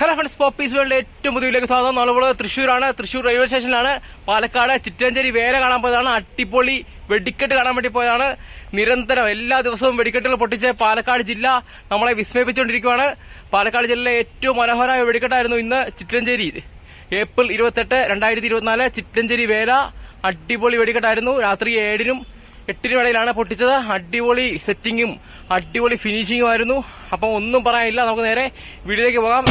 Hello friends Popees world ഏറ്റവും പുതിയ സ്വാഗതം. നമ്മളിപ്പോൾ തൃശ്ശൂരാണ്. തൃശ്ശൂർ റെയിൽവേ സ്റ്റേഷനിലാണ് പാലക്കാട് ചിറ്റഞ്ചേരി വേല കാണാൻ പോയതാണ്. അട്ടിപ്പൊളി വെടിക്കെട്ട് കാണാൻ വേണ്ടി പോയതാണ്. നിരന്തരം എല്ലാ ദിവസവും വെടിക്കെട്ടുകൾ പൊട്ടിച്ച് പാലക്കാട് ജില്ല നമ്മളെ വിസ്മയിപ്പിച്ചുകൊണ്ടിരിക്കുകയാണ് പാലക്കാട് ജില്ലയിലെ ഏറ്റവും മനോഹരമായ വെടിക്കെട്ടായിരുന്നു ഇന്ന് ചിറ്റഞ്ചേരി. ഏപ്രിൽ ഇരുപത്തെട്ട് രണ്ടായിരത്തി ഇരുപത്തിനാല് ചിറ്റഞ്ചേരി വേല അടിപൊളി വെടിക്കെട്ടായിരുന്നു. രാത്രി ഏഴിനും എട്ടിനും ഇടയിലാണ് പൊട്ടിച്ചത്. അടിപൊളി സെറ്റിങ്ങും അടിപൊളി ഫിനിഷിങ്ങും ആയിരുന്നു. അപ്പം ഒന്നും പറയാനില്ല. നമുക്ക് നേരെ വീട്ടിലേക്ക് പോകാം.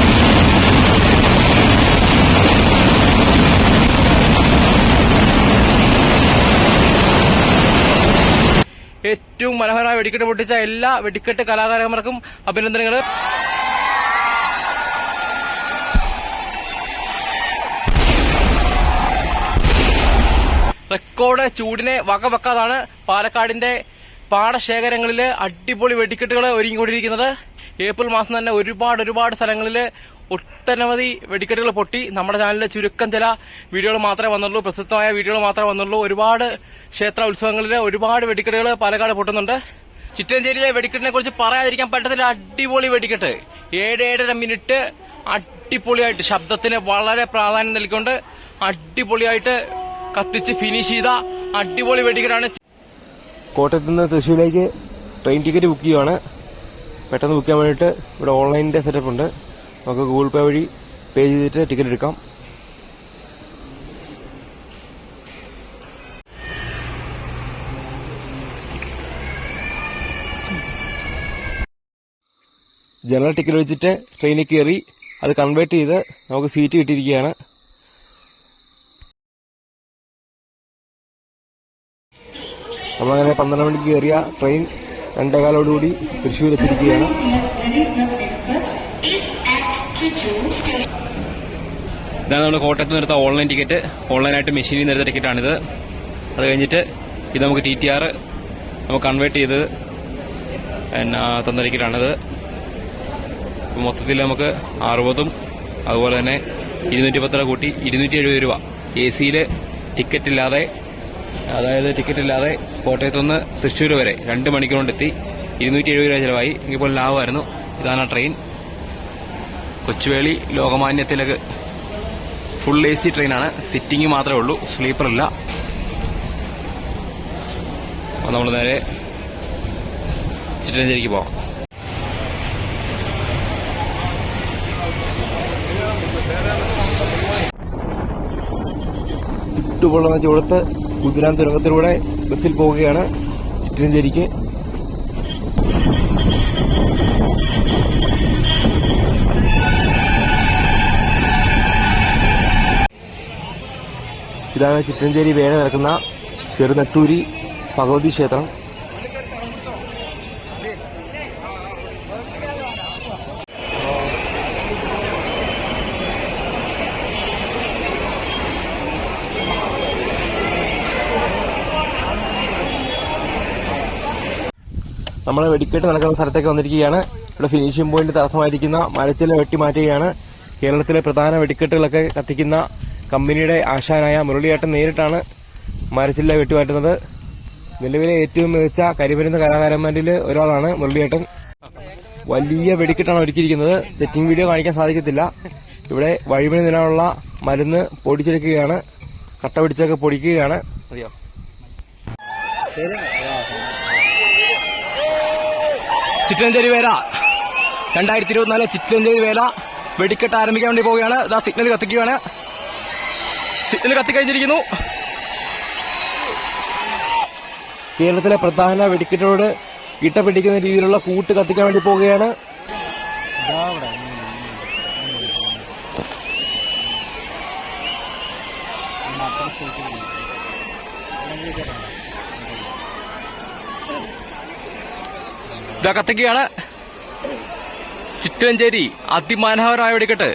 ഏറ്റവും മനോഹരമായ വെടിക്കെട്ട് പൊട്ടിച്ച എല്ലാ വെടിക്കെട്ട് കലാകാരന്മാർക്കും അഭിനന്ദനങ്ങൾ. റെക്കോർഡ് ചൂടിനെ വകവെക്കാതാണ് പാലക്കാടിന്റെ പാടശേഖരങ്ങളിൽ അടിപൊളി വെടിക്കെട്ടുകൾ ഒരുങ്ങിക്കൊണ്ടിരിക്കുന്നത്. ഏപ്രിൽ മാസം തന്നെ ഒരുപാട് ഒരുപാട് സ്ഥലങ്ങളിൽ ഒട്ടനവധി വെടിക്കെട്ടുകൾ പൊട്ടി. നമ്മുടെ ചാനലിൽ ചുരുക്കം ചില വീഡിയോകൾ മാത്രമേ വന്നുള്ളൂ. പ്രസിദ്ധമായ വീഡിയോകൾ മാത്രമേ വന്നുള്ളൂ. ഒരുപാട് ക്ഷേത്ര ഉത്സവങ്ങളിൽ ഒരുപാട് വെടിക്കെട്ടുകൾ പാലക്കാട് പൊട്ടുന്നുണ്ട്. ചിറ്റഞ്ചേരിയിലെ വെടിക്കെട്ടിനെ കുറിച്ച് പറയാതിരിക്കാൻ പറ്റത്തില്ല. അടിപൊളി വെടിക്കെട്ട്. ഏഴ് ഏഴര മിനിറ്റ് അടിപൊളിയായിട്ട് ശബ്ദത്തിന് വളരെ പ്രാധാന്യം നൽകിക്കൊണ്ട് അടിപൊളിയായിട്ട് കത്തിച്ച് ഫിനിഷ് ചെയ്ത അടിപൊളി വെടിക്കെട്ടാണ് കോട്ടയത്ത് നിന്ന് തൃശ്ശൂരിലേക്ക് ട്രെയിൻ ടിക്കറ്റ് ബുക്ക് ചെയ്യുവാണ്. പെട്ടെന്ന് ബുക്ക് ചെയ്യാൻ വേണ്ടിയിട്ട് ഇവിടെ ഓൺലൈനിന്റെ സെറ്റപ്പ് ഉണ്ട്. നമുക്ക് ഗൂഗിൾ പേ വഴി പേ ചെയ്തിട്ട് ടിക്കറ്റ് എടുക്കാം. ജനറൽ ടിക്കറ്റ് വെച്ചിട്ട് ട്രെയിനിൽ കയറി അത് കൺവേർട്ട് ചെയ്ത് നമുക്ക് സീറ്റ് കിട്ടിയിരിക്കുകയാണ്. നമ്മളങ്ങനെ പന്ത്രണ്ട് മണിക്ക് കയറിയ ട്രെയിൻ രണ്ടേകാലോടുകൂടി തൃശ്ശൂർ എത്തിയിരിക്കുകയാണ് ഇതാണ് നമ്മൾ കോട്ടയത്ത് നിന്ന് എടുത്ത ഓൺലൈൻ ടിക്കറ്റ് ഓൺലൈനായിട്ട് മെഷീനിൽ നിന്ന് എടുത്ത ടിക്കറ്റാണിത് അത് കഴിഞ്ഞിട്ട് ഇത് നമുക്ക് ടി ടി ആർ നമുക്ക് കൺവേർട്ട് ചെയ്ത് പിന്നെ തന്ന ടിക്കറ്റാണിത് മൊത്തത്തിൽ നമുക്ക് അറുപതും അതുപോലെ തന്നെ ഇരുന്നൂറ്റി പത്തര കൂട്ടി ഇരുന്നൂറ്റി എഴുപത് രൂപ. എ സിയിൽ ടിക്കറ്റ് ഇല്ലാതെ അതായത് ടിക്കറ്റ് ഇല്ലാതെ കോട്ടയത്ത് നിന്ന് തൃശ്ശൂർ വരെ. രണ്ട് മണിക്കൂർ കൊണ്ട് എത്തി ഇരുന്നൂറ്റി എഴുപത് രൂപ ചിലവായി. ഇപ്പോൾ ലാഭമായിരുന്നു. ഇതാണ് ട്രെയിൻ കൊച്ചുവേളി ലോകമാന്യത്തിലേക്ക് ഫുൾ എ സി ട്രെയിനാണ് സിറ്റിംഗ് മാത്രമേ ഉള്ളൂ. സ്ലീപ്പർ ഇല്ല. നമ്മൾ നേരെ ചിറ്റഞ്ചേരിക്ക് പോവാം. ചുട്ടുപൊള്ളുന്ന ചൂടത്ത് കുതിരാൻ തുരങ്കത്തിലൂടെ ബസ്സിൽ പോവുകയാണ് ചിറ്റഞ്ചേരിക്ക്. ഇതാണ് ചിറ്റഞ്ചേരി വേല നടക്കുന്ന ചെറുനട്ടൂരി ഭഗവതി ക്ഷേത്രം. നമ്മളെ വെടിക്കെട്ട് നടക്കുന്ന സ്ഥലത്തേക്ക് വന്നിരിക്കുകയാണ്. ഇവിടെ ഫിനിഷിംഗ് പോയിന്റ് തടസ്സമായിരിക്കുന്ന മരച്ചില വെട്ടി മാറ്റുകയാണ്. കേരളത്തിലെ പ്രധാന വെടിക്കെട്ടുകളൊക്കെ കത്തിക്കുന്ന കമ്പനിയുടെ ആശാനായ മുരളിയേട്ടൻ നേരിട്ടാണ് മരച്ചില്ല വെട്ടിമാറ്റുന്നത് നിലവിലെ ഏറ്റവും മികച്ച കരിമരുന്ന് കലാകാരന്മാരിൽ ഒരാളാണ് മുരളിയേട്ടൻ. വലിയ വെടിക്കെട്ടാണ് ഒരുക്കിയിരിക്കുന്നത്. സെറ്റിംഗ് വീഡിയോ കാണിക്കാൻ സാധിക്കത്തില്ല. ഇവിടെ വഴിമണി നിലവിലുള്ള മരുന്ന് പൊടിച്ചെടുക്കുകയാണ്. കട്ട പിടിച്ചൊക്കെ പൊടിക്കുകയാണ്. മതിയോ ചിറ്റഞ്ചേരി വേല. രണ്ടായിരത്തി ഇരുപത്തിനാല് ചിറ്റഞ്ചേരി വേല. വെടിക്കെട്ട് ആരംഭിക്കാൻ വേണ്ടി പോവുകയാണ്. ഇതാ സിഗ്നൽ കത്തിക്കുകയാണ്. സിഗ്നൽ കത്തിക്കഴിഞ്ഞിരിക്കുന്നു. കേരളത്തിലെ പ്രധാന വെടിക്കെട്ടോട് കിട്ടപിടിക്കുന്ന രീതിയിലുള്ള കൂട്ട് കത്തിക്കാൻ വേണ്ടി പോവുകയാണ്. ഇതാ കത്തിക്കുകയാണ്. ചിറ്റഞ്ചേരി അതിമനോഹരമായ വെടിക്കെട്ട്.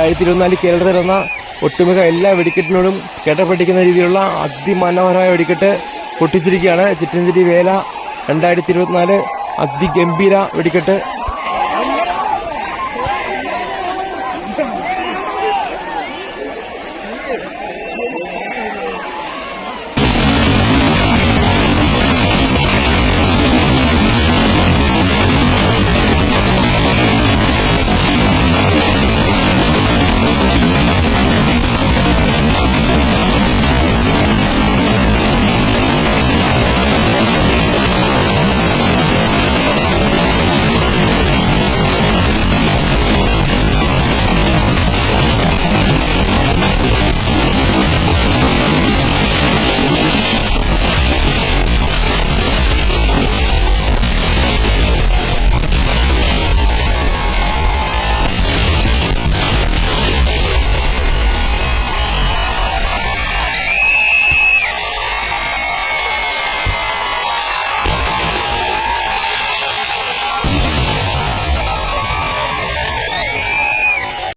രണ്ടായിരത്തി ഇരുപത്തിനാലിൽ കേരളത്തിൽ നടന്ന ഒട്ടുമിക്ക എല്ലാ വെടിക്കെട്ടിനോടും കേട്ടപ്പെട്ടിരിക്കുന്ന രീതിയിലുള്ള അതിമനോഹരമായ വെടിക്കെട്ട് പൊട്ടിച്ചിരിക്കുകയാണ്. ചിറ്റഞ്ചേരി വേല രണ്ടായിരത്തി ഇരുപത്തിനാല് അതിഗംഭീര വെടിക്കെട്ട്